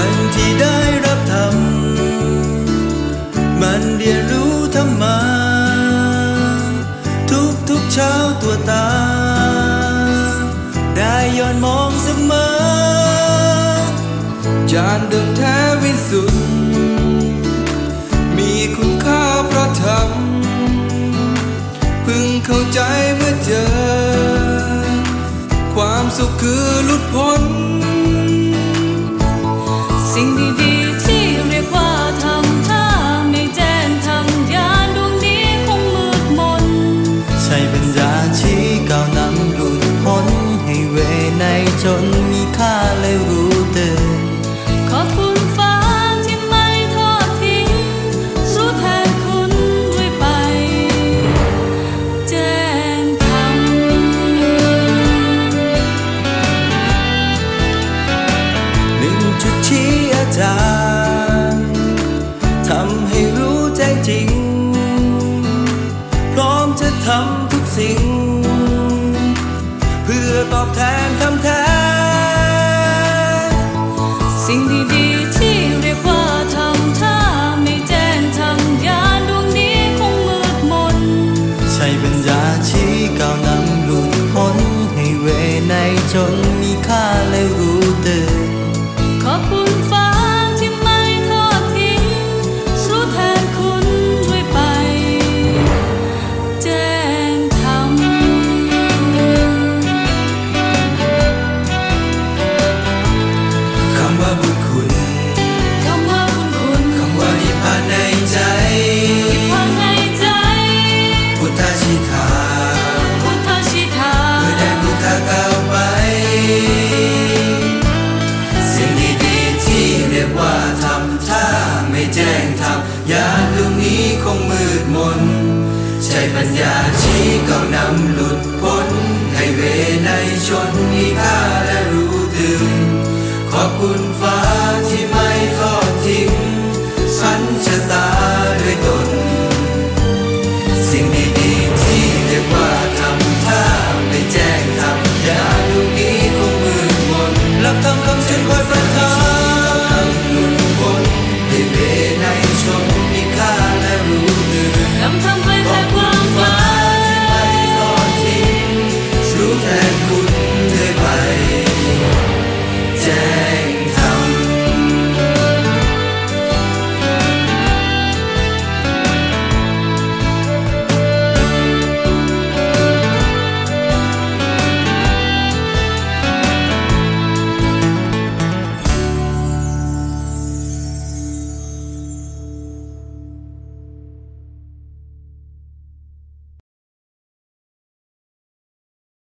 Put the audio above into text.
วันที่ได้รับธรรมมันเรียนรู้ธรรมา ทุกทุกเช้าตัวตา ได้ย้อนมองเสมอจานเดิมแท้วิสุทธ ดีที่เรียกว่าทำถ้าไม่แจ้งทำยานดวงนี้คงมืดมน ใช่ปัญญาชี้กาวนำหลุดพ้นให้เวในจน ทำทุกสิ่ง เพื่อตอบแทนคำแทน ปัญญาชีก็นำหลุดพ้นให้เวในชน